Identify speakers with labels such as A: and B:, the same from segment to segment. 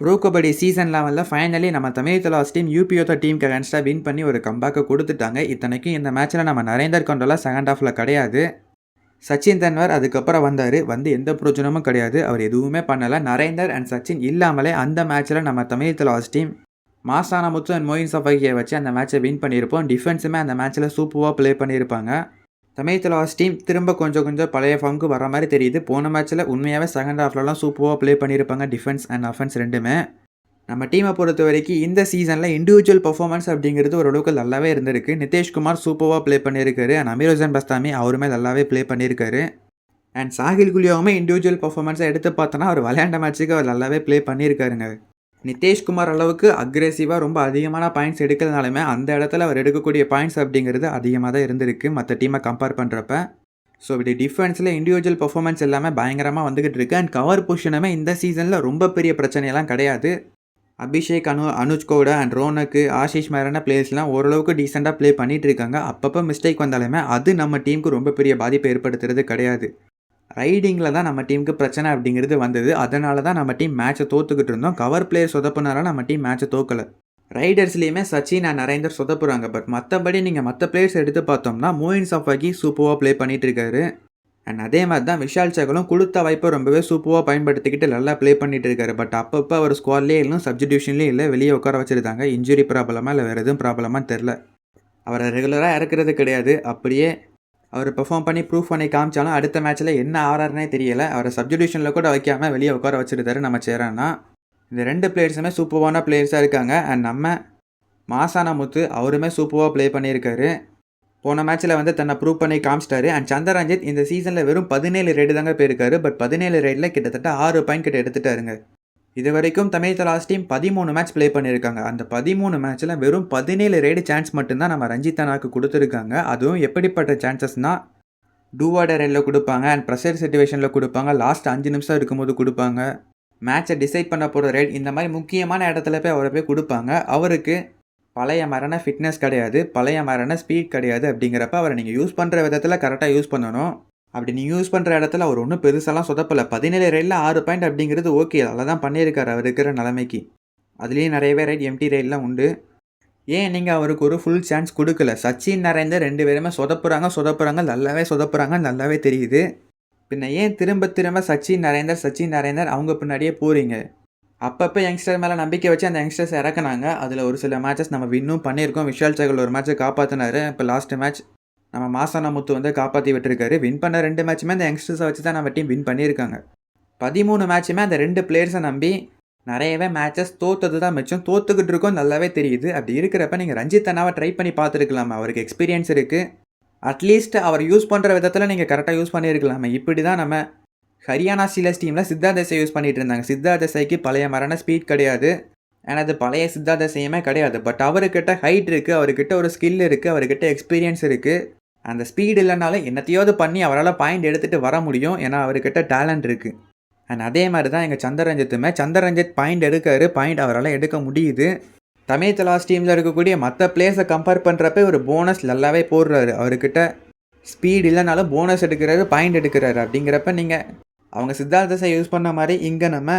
A: Bro kabaddi season லெவலில் finally நம்ம Tamil Thalaivas team யூபிஓத்த டீமுக்கு அகேன்ஸ்டாக வின் பண்ணி ஒரு கம்பாக்கு கொடுத்துட்டாங்க. இத்தனைக்கும் இந்த மேட்ச்சில் நம்ம நரேந்தர் கொண்டோலா செகண்ட் ஆஃபில் கிடையாது. சச்சின் தன்வர் அதுக்கப்புறம் வந்தார். வந்து எந்த பிரயோஜனமும் கிடையாது. அவர் எதுவுமே பண்ணலை. நரேந்தர் அண்ட் சச்சின் இல்லாமலே அந்த மேட்ச்சில் நம்ம தமிழ் தலாஸ் டீம் மாசான முத்து அண்ட் மோயின் சஃபகியை வச்சு அந்த மேட்ச்சை வின் பண்ணியிருப்போம். டிஃபென்ஸுமே அந்த மேட்ச்சில் சூப்பராக ப்ளே பண்ணியிருப்பாங்க. தமிழ் தலாஸ் டீம் திரும்ப கொஞ்சம் கொஞ்சம் பழைய ஃபார்முக்கு வர மாதிரி தெரியுது. போன மேட்ச்சில் உண்மையாகவே செகண்ட் ஹாஃப்லலாம் சூப்பராக ப்ளே பண்ணியிருப்பாங்க டிஃபென்ஸ் அண்ட் அஃபென்ஸ் ரெண்டுமே. நம்ம டீமை பொறுத்த வரைக்கும் இந்த சீசனில் இண்டிவிஜுவல் பர்ஃபார்மன்ஸ் அப்படிங்கிறது ஓரளவுக்கு நல்லாவே இருந்திருக்கு. நிதிஷ்குமார் சூப்பராக ப்ளே பண்ணியிருக்காரு அண்ட் அமீரோசன் பஸ்தாமி அவருமே நல்லாவே ப்ளே பண்ணியிருக்காரு அண்ட் சாகில் குலியாவுமே இண்டிவிஜுவல் பர்ஃபார்மன்ஸை எடுத்து பார்த்தோன்னா அவர் விளையாண்ட மேட்ச்சுக்கு அவர் நல்லாவே ப்ளே பண்ணியிருக்காருங்க நிதிஷ்குமார் அளவுக்கு அக்ரெசிவாக ரொம்ப அதிகமான பாயிண்ட்ஸ் எடுக்கிறதுனாலுமே அந்த இடத்துல அவர் எடுக்கக்கூடிய பாயிண்ட்ஸ் அப்படிங்கிறது அதிகமாக தான் இருந்திருக்கு மற்ற டீமை கம்பேர் பண்ணுறப்ப ஸோ இப்படி டிஃபென்ஸில் இண்டிவிஜுவல் பர்ஃபார்மன்ஸ் எல்லாமே பயங்கரமாக வந்துகிட்டு இருக்கு. அண்ட் கவர் பொசிஷனுமே இந்த சீசனில் ரொம்ப பெரிய பிரச்சனையெல்லாம் கிடையாது. அபிஷேக் அனு அனுஜ் கோடா அண்ட் ரோனக்கு ஆஷிஷ் மாதிரியான பிளேயர்ஸ்லாம் ஓரளவுக்கு டீசெண்டாக ப்ளே பண்ணிகிட்டு இருக்காங்க. அப்பப்போ மிஸ்டேக் வந்தாலுமே அது நம்ம டீமுக்கு ரொம்ப பெரிய பாதிப்பை ஏற்படுத்துறது கிடையாது. ரைடிங்கில் தான் நம்ம டீமுக்கு பிரச்சனை அப்படிங்கிறது வந்தது. அதனால தான் நம்ம டீம் மேட்சை தோத்துக்கிட்டு இருந்தோம். கவர் பிளேயர் சொதப்புனால நம்ம டீம் மேட்சை தோக்கலை. ரைடர்ஸ்லேயுமே சச்சின் அண்ட் நரேந்தர் சொதப்புறாங்க. பட் மற்றபடி நீங்கள் மற்ற பிளேயர்ஸ் எடுத்து பார்த்தோம்னா மோயின் சஃபாகி சூப்பராக ப்ளே பண்ணிகிட்டு இருக்காரு. அண்ட் அதே மாதிரி தான் விஷால் சகலும் கொடுத்த வாய்ப்பை ரொம்பவே சூப்பராக பயன்படுத்திக்கிட்டு நல்லா ப்ளே பண்ணிட்டு இருக்காரு. பட் அப்பப்போ அவர் ஸ்குவாட்லேயே இல்லை சப்ஜிடியூஷன்லேயே இல்லை வெளியே உட்கார வச்சுருந்தாங்க இன்ஜுரி ப்ராப்ளமா இல்லை வேறு எதுவும் ப்ராப்ளமாக தெரில அவரை ரெகுலராக இறக்குறது கிடையாது. அப்படியே அவர் பெர்ஃபார்ம் பண்ணி ப்ரூஃப் பண்ணி காமிச்சாலும் அடுத்த மேட்ச்சில் என்ன ஆறாருனே தெரியல. அவரை சப்ஜிடியூஷனில் கூட வைக்காமல் வெளியே உட்கார வச்சுருந்தாரு நம்ம சேரானா இந்த ரெண்டு பிளேயர்ஸுமே சூப்பரான பிளேயர்ஸாக இருக்காங்க. அண்ட் நம்ம மாசானாமுத்து அவருமே சூப்பராக ப்ளே பண்ணியிருக்காரு. போன மேட்ச்சில் வந்து தன்னை ப்ரூவ் பண்ணி காமிச்சிட்டாரு. அண்ட் சந்திரஞ்சித் இந்த சீசனில் வெறும் பதினேழு ரைடு தாங்க போயிருக்காரு. பட் பதினேழு ரைடில் கிட்டத்தட்ட ஆறு பாயிண்ட் கிட்ட எடுத்துட்டாருங்க. இது வரைக்கும் தமிழ் தலாஸ் டீம் பதிமூணு மேட்ச் ப்ளே பண்ணியிருக்காங்க. அந்த பதிமூணு மேட்ச்சில் வெறும் பதினேழு ரைடு சான்ஸ் மட்டும்தான் நம்ம ரஞ்சித் அண்ணாக்கு கொடுத்துருக்காங்க. அதுவும் எப்படிப்பட்ட சான்சஸ்னால் டூவாட ரைடில் கொடுப்பாங்க அண்ட் ப்ரெஷர் சுச்சுவேஷனில் கொடுப்பாங்க. லாஸ்ட் அஞ்சு நிமிஷம் இருக்கும்போது கொடுப்பாங்க. மேட்சை டிசைட் பண்ண போகிற ரைட் இந்த மாதிரி முக்கியமான இடத்துல போய் அவரை போய் கொடுப்பாங்க. அவருக்கு பழைய மரண ஃபிட்னஸ் கிடையாது. பழைய மரண ஸ்பீட் கிடையாது அப்படிங்கிறப்ப அவரை நீங்கள் யூஸ் பண்ணுற விதத்தில் கரெக்டாக யூஸ் பண்ணணும். அப்படி நீங்கள் யூஸ் பண்ணுற இடத்துல அவர் ஒன்றும் பெருசெல்லாம் சொதப்பலை. பதினேழு ரைடில் ஆறு பாயிண்ட் அப்படிங்கிறது ஓகே அதில் தான் பண்ணியிருக்காரு அவர் இருக்கிற நிலைமைக்கு. அதுலேயும் நிறையவே ரைட் எம்டி ரைட்லாம் உண்டு. ஏன் நீங்கள் அவருக்கு ஒரு ஃபுல் சான்ஸ் கொடுக்கல? சச்சின் நரேந்தர் ரெண்டு பேருமே சொதப்புறாங்க சொதப்புறாங்க நல்லாவே சொதப்புறாங்க நல்லாவே தெரியுது. பின்ன ஏன் திரும்ப திரும்ப சச்சின் நரேந்தர் சச்சின் நரேந்தர் அவங்க பின்னாடியே போகிறீங்க அப்பப்போ யங்ஸ்டர் மேலே நம்பிக்கை வச்சு அந்த யங்ஸ்டர்ஸ் இறக்குனாங்க. அதில் ஒரு சில மேட்சஸ் நம்ம வின்னும் பண்ணியிருக்கோம். விஷால் சகல் ஒரு மேட்ச்சை காப்பாற்றினாரு இப்போ லாஸ்ட் மேட்ச் நம்ம மாசான முத்து வந்து காப்பாற்றி விட்டுருக்காரு. வின் பண்ண ரெண்டு மேட்சுமே அந்த யங்ஸ்டர்ஸை வச்சு தான் நம்ம டீம் வின் பண்ணியிருக்காங்க. பதிமூணு மேட்சுமே அந்த ரெண்டு பிளேயர்ஸை நம்பி நிறையவே மேட்சஸ் தோத்தது தான் மிச்சம். தோத்துக்கிட்டு இருக்கோம் நல்லாவே தெரியுது. அப்படி இருக்கிறப்ப நீங்கள் ரஞ்சித் அண்ணாவை ட்ரை பண்ணி பார்த்துருக்கலாமா. அவருக்கு எக்ஸ்பீரியன்ஸ் இருக்குது அட்லீஸ்ட் அவர் யூஸ் பண்ணுற விதத்தில் நீங்கள் கரெக்டாக யூஸ் பண்ணியிருக்கலாமே. இப்படி தான் நம்ம ஹரியானா சீலஸ் டீமில் சித்தா தேசாய் யூஸ் பண்ணிகிட்டு இருந்தாங்க. சித்தா தேசாய்க்கு பழைய மரண ஸ்பீட் கிடையாது. ஏன்னா அது பழைய சித்தா தேசாயுமே கிடையாது. பட் அவர்கிட்ட ஹைட் இருக்குது அவர்கிட்ட ஒரு ஸ்கில் இருக்குது அவர்கிட்ட எக்ஸ்பீரியன்ஸ் இருக்குது அந்த ஸ்பீடு இல்லைனாலும் என்னத்தையாவது பண்ணி அவரால் பாயிண்ட் எடுத்துகிட்டு வர முடியும். ஏன்னா அவர்கிட்ட டேலண்ட் இருக்குது அண்ட் அதே மாதிரி தான் எங்கள் சந்திரரஞ்சித்துமே. சந்திரரஞ்சித் பாயிண்ட் எடுக்காரு. பாயிண்ட் அவரால் எடுக்க முடியுது. தமிழ் தலாஸ் டீமில் இருக்கக்கூடிய மற்ற பிளேஸை கம்பேர் பண்ணுறப்ப ஒரு போனஸ் நல்லாவே போடுறாரு. அவர்கிட்ட ஸ்பீட் இல்லைனாலும் போனஸ் எடுக்கிறாரு பாயிண்ட் எடுக்கிறாரு. அப்படிங்கிறப்ப நீங்கள் அவங்க சித்தார்த்தஸை யூஸ் பண்ண மாதிரி இங்கே நம்ம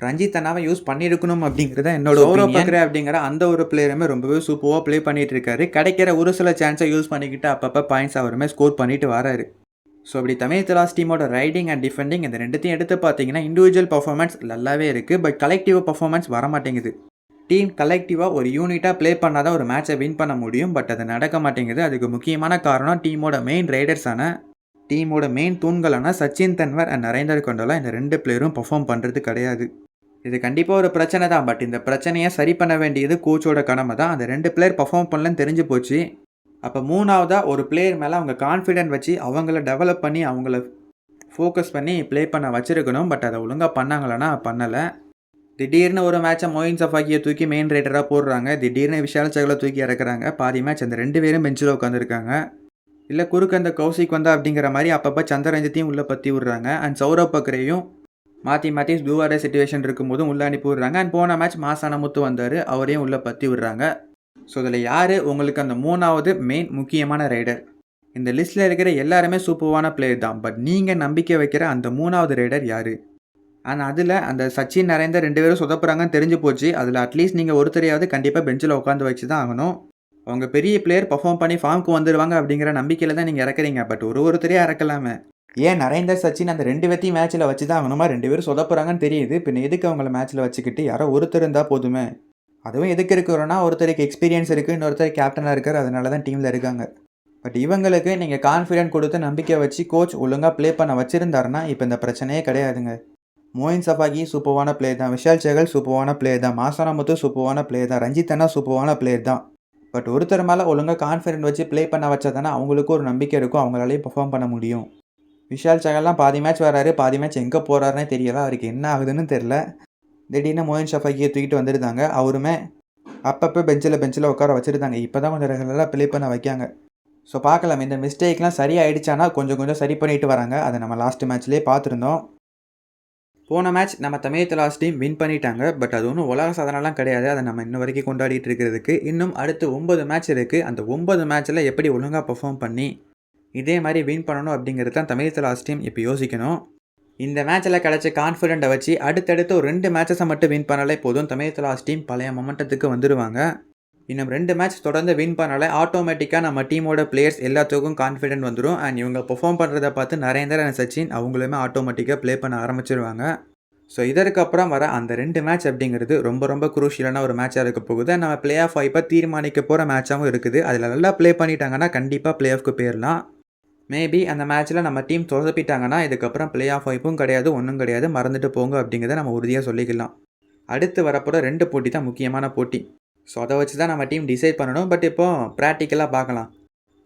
A: ரஞ்சித் அண்ணாவை யூஸ் பண்ணியிருக்கணும் அப்படிங்கிறத என்னோட சௌரவ் பக்ரே அப்படிங்கிற அந்த ஒரு பிளேயருமே ரொம்பவே சூப்பராக ப்ளே பண்ணிட்டு இருக்காரு கிடைக்கிற ஒரு சில சான்ஸை யூஸ் பண்ணிக்கிட்டு அப்பப்போ பாயிண்ட்ஸ் அவருமே ஸ்கோர் பண்ணிட்டு வராரு. ஸோ அப்படி தமிழ் தலாஸ் டீமோட ரைடிங் அண்ட் டிஃபெண்டிங் இந்த ரெண்டுத்தையும் எடுத்து பார்த்தீங்கன்னா இண்டிவிஜுவல் பர்ஃபார்மன்ஸ் நல்லாவே இருக்குது பட் கலெக்டிவ் பர்ஃபார்மன்ஸ் வர மாட்டேங்குது டீம் கலெக்டிவாக ஒரு யூனிட்டாக ப்ளே பண்ணால் தான் ஒரு மேட்சை வின் பண்ண முடியும். பட் அது நடக்க மாட்டேங்குது. அதுக்கு முக்கியமான காரணம் டீமோட மெயின் ரைடர்ஸான டீமோட மெயின் தூண்களான சச்சின் தன்வர் அண்ட் நரேந்தர் கொண்டோலா இந்த ரெண்டு பிளேயரும் பெர்ஃபார்ம் பண்ணுறது கிடையாது. இது கண்டிப்பாக ஒரு பிரச்சனை தான். பட் இந்த பிரச்சனையை சரி பண்ண வேண்டியது கோச்சோட கடமை தான். அந்த ரெண்டு பிளேயர் பர்ஃபார்ம் பண்ணலன்னு தெரிஞ்சு போச்சு. அப்போ மூணாவதாக ஒரு பிளேயர் மேலே அவங்க கான்ஃபிடென்ட் வச்சு அவங்கள டெவலப் பண்ணி அவங்கள ஃபோக்கஸ் பண்ணி ப்ளே பண்ண வச்சுருக்கணும். பட் அதை ஒழுங்காக பண்ணாங்களன்னா பண்ணலை. திடீர்னு ஒரு மேட்சை மொயின் சஃபாக்கியை தூக்கி மெயின் ரைடராக போடுறாங்க. திடீர்னு விஷால் சகலை தூக்கி இறக்குறாங்க. பாதி மேட்ச் அந்த ரெண்டு பேரும் பெஞ்சில் உட்காந்துருக்காங்க இல்லை குறுக்கு அந்த கௌசிக் வந்தா அப்படிங்கிற மாதிரி அப்பப்போ சந்திரஞ்சித்தையும் உள்ளே பற்றி விட்றாங்க. அண்ட் சௌரவ் பக்ரேயும் மாற்றி மாற்றி ப்ளூவார சுச்சுவேஷன் இருக்கும்போதும் உள்ளே அனுப்பி விட்றாங்க. அண்ட் போன மேட்ச் மாசான முத்து வந்தார். அவரையும் உள்ளே பற்றி விடுறாங்க. ஸோ இதில் யார்? உங்களுக்கு அந்த மூணாவது மெயின் முக்கியமான ரைடர் இந்த லிஸ்ட்டில் இருக்கிற எல்லாருமே சூப்பர்வான பிளேயர் தான். பட் நீங்கள் நம்பிக்கை வைக்கிற அந்த மூணாவது ரைடர் யார்? ஆனால் அதில் அந்த சச்சின் நரேந்தர் ரெண்டு பேரும் சொதப்புறாங்கன்னு தெரிஞ்சு போச்சு. அதில் அட்லீஸ்ட் நீங்கள் ஒருத்தரையாவது கண்டிப்பாக பெஞ்சில் உட்காந்து வச்சு தான் ஆகணும். அவங்க பெரிய பிளேயர் பர்ஃபார்ம் பண்ணி ஃபார்முக்கு வந்துடுவாங்க அப்படிங்கிற நம்பிக்கையில் தான் நீங்கள் இறக்குறீங்க. பட் ஒரு ஒருத்தரையே இறக்கலாமே. ஏன் நரேந்தர் சச்சின் அந்த ரெண்டு பேர்த்தையும் மேட்ச்சில் வச்சு தான் ஆகணுமா ரெண்டு பேரும் சொதப்புறாங்கன்னு தெரியுது. பின்ன எதுக்கு அவங்கள மேட்ச்சில் வச்சுக்கிட்டு? யாரோ ஒருத்தர் இருந்தால் போதுமே. அதுவும் எதுக்கு இருக்கிறோன்னா ஒருத்தருக்கு எக்ஸ்பீரியன்ஸ் இருக்குது இன்னொருத்தர் கேப்டனாக இருக்கார். அதனால தான் டீமில் இருக்காங்க. பட் இவங்களுக்கு நீங்கள் கான்ஃபிடென்ட் கொடுத்து நம்பிக்கை வச்சு கோச் ஒழுங்காக ப்ளே பண்ண வச்சுருந்தாருன்னா இப்போ இந்த பிரச்சனையே கிடையாதுங்க. மோயின் சஃபாகி சூப்பர்வான பிளேயர் தான். விஷால் சேகல் சூப்பர்வான பிளேயர் தான். மாசாராமுத்து சூப்பர்வான பிளேயர் தான். ரஞ்சித் அண்ணா சூப்பர்வான பிளேயர் தான். பட் ஒருத்தர் மேலே ஒழுங்காக கான்ஃபிடென்ட் வச்சு ப்ளே பண்ண வச்சா தானே அவங்களுக்கும் ஒரு நம்பிக்கை இருக்கும். அவங்களாலேயும் பர்ஃபார்ம் பண்ண முடியும். விஷால் சகல்லாம் பாதி மேட்ச் வராரு பாதி மேட்ச் எங்கே போகிறாருனே தெரியல. அவருக்கு என்ன ஆகுதுன்னு தெரில திடீர்னு மோயின் ஷஃபாக்கியை தூக்கிட்டு வந்துருந்தாங்க. அவருமே அப்பப்போ பெஞ்சில் பெஞ்சில் உட்கார வச்சுருந்தாங்க. இப்போ தான் கொஞ்சம் ரெகுலராக ப்ளே பண்ண வைக்காங்க. ஸோ பார்க்கலாம். இந்த மிஸ்டேக்லாம் சரியாயிடுச்சானா கொஞ்சம் கொஞ்சம் சரி பண்ணிட்டு வராங்க. அதை நம்ம லாஸ்ட் மேட்ச்லேயே பார்த்துருந்தோம். போன மேட்ச் நம்ம தமிழ் லாஸ்ட் டீம் வின் பண்ணிட்டாங்க. பட் அது ஒன்றும் உலக சாதனைலாம் கிடையாது. அதை நம்ம இன்ன வரைக்கும் கொண்டாடிட்டு இருக்கிறதுக்கு. இன்னும் அடுத்து ஒன்பது மேட்ச் இருக்குது அந்த ஒன்பது மேட்ச்சில் எப்படி ஒழுங்காக பர்ஃபார்ம் பண்ணி இதே மாதிரி வின் பண்ணணும் அப்படிங்கிறது தான் தமிழ் லாஸ்ட் டீம் இப்போ யோசிக்கணும். இந்த மேட்ச்சில் கிடச்ச கான்ஃபிடென்ட்டை வச்சு அடுத்தடுத்து ஒரு ரெண்டு மேட்சஸை மட்டும் வின் பண்ணாலே போதும். தமிழ் லாஸ்ட் டீம் பழைய மொமெண்டத்துக்கு வந்துடுவாங்க இன்னும் ரெண்டு மேட்ச் தொடர்ந்து வின் பண்ணாலே ஆட்டோமேட்டிக்காக நம்ம டீமோட பிளேயர்ஸ் எல்லாத்துக்கும் கான்ஃபிடென்ட் வந்துடும் அண்ட் இவங்க பெர்ஃபார்ம் பண்ணுறத பார்த்து நரேந்திர அண்ட் சச்சின் அவங்களுமே ஆட்டோமேட்டிக்காக ப்ளே பண்ண ஆரம்பிச்சிருவாங்க. ஸோ இதற்கப்புறம் வர அந்த ரெண்டு மேட்ச் அப்படிங்கிறது ரொம்ப ரொம்ப குரூஷியலான ஒரு மேட்சாக இருக்க போகுது. நம்ம பிளே ஆஃப் வாய்ப்பை தீர்மானிக்க போகிற மேட்சாகவும் இருக்குது. அதில் நல்லா ப்ளே பண்ணிட்டாங்கன்னா கண்டிப்பாக பிளே ஆஃப்க்கு போயிடலாம் மேபி அந்த மேட்ச்சில் நம்ம டீம் சொதப்பிட்டாங்கன்னா இதுக்கப்புறம் பிளே ஆஃப் வாய்ப்பும் கிடையாது ஒன்றும் கிடையாது. மறந்துட்டு போங்க அப்படிங்கிறத நம்ம உறுதியாக சொல்லிக்கலாம். அடுத்து வரப்போகிற ரெண்டு போட்டி தான் முக்கியமான போட்டி. ஸோ அதை வச்சு தான் நம்ம டீம் டிசைட் பண்ணணும். பட் இப்போது ப்ராக்டிக்கலாக பார்க்கலாம்.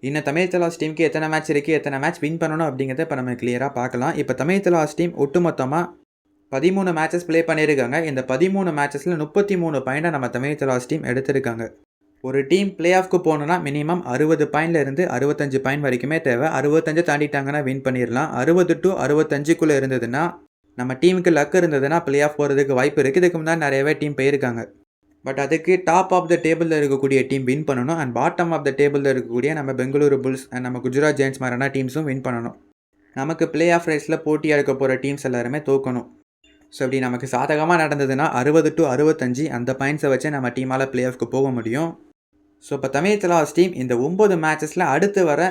A: இன்னும் தமிழ் தலாஸ் டீமுக்கு எத்தனை மேட்ச் இருக்குது எத்தனை மேட்ச் வின் பண்ணணும் அப்படிங்கிறத இப்போ நம்ம கிளியராக பார்க்கலாம். இப்போ தமிழ் தலாஸ் டீம் ஒட்டுமொத்தமாக பதிமூணு மேட்சஸ் ப்ளே பண்ணியிருக்காங்க. இந்த பதிமூணு மேட்சஸில் முப்பத்தி மூணு பாயிண்டை நம்ம தமிழ் தலாஸ் டீம் எடுத்திருக்காங்க. ஒரு டீம் பிளே ஆஃப்க்கு போகணுன்னா மினிமம் அறுபது பாயிண்ட்ல இருந்து அறுபத்தஞ்சு பாயிண்ட் வரைக்குமே தேவை. அறுபத்தஞ்சு தாண்டிட்டாங்கன்னா வின் பண்ணிடலாம். அறுபது டு அறுபத்தஞ்சுக்குள்ளே இருந்ததுன்னா நம்ம டீமுக்கு லக் இருந்ததுன்னா பிளே ஆஃப் போகிறதுக்கு வாய்ப்பு இருக்குது இதுக்கு முன்னாடி நிறையவே டீம் போயிருக்காங்க. பட் அதுக்கு டாப் ஆஃப் த டேபிளில் இருக்கக்கூடிய டீம் வின் பண்ணணும். அண்ட் பாட்டம் ஆஃப் த டேபிளில் இருக்கக்கூடிய நம்ம பெங்களூரு புல்ஸ் அண்ட் நம்ம குஜராத் ஜெயின்ஸ் மாதிரியான டீம்ஸும் வின் பண்ணணும். நமக்கு பிளே ஆஃப் ரேஸில் போட்டியாக இருக்க போகிற டீம்ஸ் எல்லாருமே தோக்கணும். ஸோ இப்படி நமக்கு சாதகமாக நடந்ததுன்னா அறுபது டு அறுபத்தஞ்சு அந்த பாயிண்ட்ஸை வச்சு நம்ம டீமால் பிளே ஆஃப்க்கு போக முடியும். ஸோ இப்போ தமிழ் தலாஸ் டீம் இந்த ஒம்பது மேட்சஸில் அடுத்து வர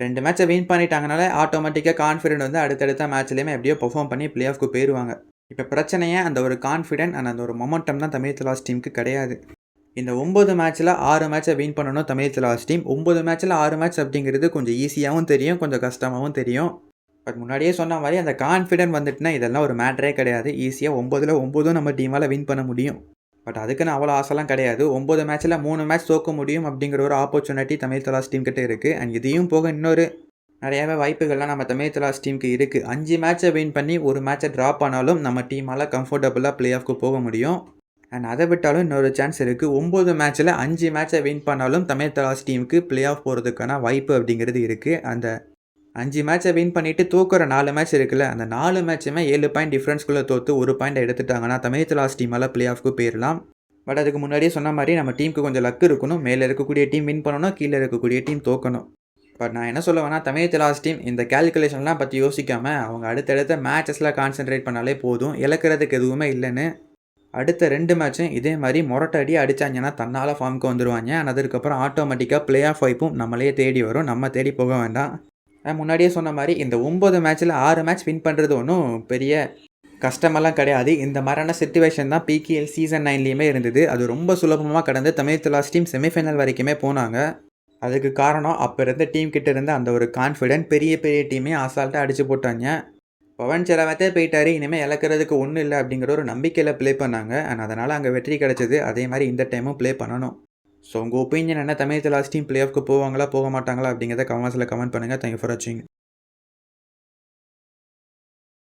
A: ரெண்டு மேட்சை வின் பண்ணிட்டாங்கனால ஆட்டோமேட்டிக்காக கான்ஃபிடென்ட் வந்து அடுத்தடுத்த மேட்ச்லேயுமே எப்படியோ பர்ஃபார்ம் பண்ணி பிளே ஆஃப்க்கு போயிடுவாங்க இப்போ பிரச்சனையே அந்த ஒரு கான்ஃபிடென்ட் அண்ட் அந்த ஒரு மொமெண்டம் தான் தமிழ் தலாஸ் டீமுக்கு கிடையாது. இந்த ஒம்பது மேட்ச்சில் ஆறு மேட்சை வின் பண்ணணும் தமிழ் தலாஸ் டீம் ஒம்பது மேட்ச்சில் ஆறு மேட்ச் அப்படிங்கிறது கொஞ்சம் ஈஸியாகவும் தெரியும் கொஞ்சம் கஷ்டமாகவும் தெரியும். பட் முன்னாடியே சொன்ன மாதிரி அந்த கான்ஃபிடென்ட் வந்துட்டுனா இதெல்லாம் ஒரு மேட்ரே கிடையாது. ஈஸியாக ஒம்பதில் ஒம்பதும் நம்ம டீமால் வின் பண்ண முடியும். பட் அதுக்குன்னு அவ்வளோ ஆசைலாம் கிடையாது. ஒம்பது மேட்ச்சில் மூணு மேட்ச் தோக்க முடியும் அப்படிங்கிற ஒரு ஆப்பர்ச்சுனிட்டி தமிழ் தலாஸ் டீம் கிட்டே இருக்குது அண்ட் இதையும் போக இன்னொரு நிறையாவே வாய்ப்புகள்லாம் நம்ம தமிழ் தலாஸ் டீமுக்கு இருக்குது அஞ்சு மேட்சை வின் பண்ணி ஒரு மேட்ச்சை ட்ராப் ஆனாலும் நம்ம டீமால் கம்ஃபர்டபுளாக ப்ளே ஆஃப்க்கு போக முடியும். அண்ட் அதை விட்டாலும் இன்னொரு சான்ஸ் இருக்குது ஒம்பது மேட்ச்சில் அஞ்சு மேட்ச்சை வின் பண்ணாலும் தமிழ் தலாஸ் டீமுக்கு ப்ளே ஆஃப் போகிறதுக்கான வாய்ப்பு அப்படிங்கிறது இருக்குது அந்த அஞ்சு மேட்சை வின் பண்ணிவிட்டு தூக்குற நாலு மேட்ச் இருக்குல்ல அந்த நாலு மேட்சுமே ஏழு பாயிண்ட் டிஃப்ரென்ஸ்குள்ளே தோற்று ஒரு பாயிண்ட் எடுத்துட்டாங்கன்னா தமிழ் தலாஸ் டீமால் பிளே ஆஃப்க்கு போயிடலாம் பட் அதுக்கு முன்னாடியே சொன்ன மாதிரி நம்ம டீமுக்கு கொஞ்சம் லக் இருக்கணும். மேலே இருக்கக்கூடிய டீம் வின் பண்ணணும் கீழே இருக்கக்கூடிய டீம் தோக்கணும். பட் நான் என்ன சொல்லுவேன்னா வேணா தமிழ் டீம் இந்த கேல்குலேஷன்லாம் பற்றி யோசிக்காமல் அவங்க அடுத்தடுத்த மேட்சஸில் கான்சென்ட்ரேட் பண்ணாலே போதும். இழக்கிறதுக்கு எதுவுமே இல்லைன்னு. அடுத்த ரெண்டு மேட்சும் இதே மாதிரி மொரட்டடி அடித்தாங்கன்னா தன்னால் ஃபார்முக்கு வந்துடுவாங்க அண்ட் அதுக்கப்புறம் ஆட்டோமேட்டிக்காக ப்ளே ஆஃப் வாய்ப்பும் நம்மளே தேடி வரும். நம்ம தேடி போக வேண்டாம். நான் முன்னாடியே சொன்ன மாதிரி இந்த ஒம்பது மேட்ச்சில் ஆறு மேட்ச் வின் பண்ணுறது ஒன்றும் பெரிய கஷ்டமெல்லாம் கிடையாது. இந்த மாதிரியான சுச்சுவேஷன் தான் பிகேஎல் சீசன் நைன்லேயுமே இருந்தது. அது ரொம்ப சுலபமாக கடந்து தமிழ் தலாஸ் டீம் செமிஃபைனல் வரைக்குமே போனாங்க. அதுக்கு காரணம் அப்போ இருந்த டீம் கிட்ட இருந்த அந்த ஒரு கான்ஃபிடென்ட் பெரிய பெரிய டீமே அசால்ட்டாக அடித்து போட்டாங்க. பவன் செலவத்தே போயிட்டாரு. இனிமேல் இழக்கிறதுக்கு ஒன்றும் இல்லை அப்படிங்கிற ஒரு நம்பிக்கையில் ப்ளே பண்ணாங்க. அண்ட் அதனால் அங்கே வெற்றி கிடச்சிது. அதே மாதிரி இந்த டைமும் ப்ளே பண்ணணும். ஸோ உங்கள் ஒப்பீனியன் என்ன? தமிழ் லாஸ்ட் டீம் பிளே ஆஃப்க்கு போவாங்களா போக மாட்டாங்களா அப்படிங்கிறத கமெண்ட்ஸில் கமெண்ட் பண்ணுங்கள் தேங்க்யூ ஃபார் வாட்சிங்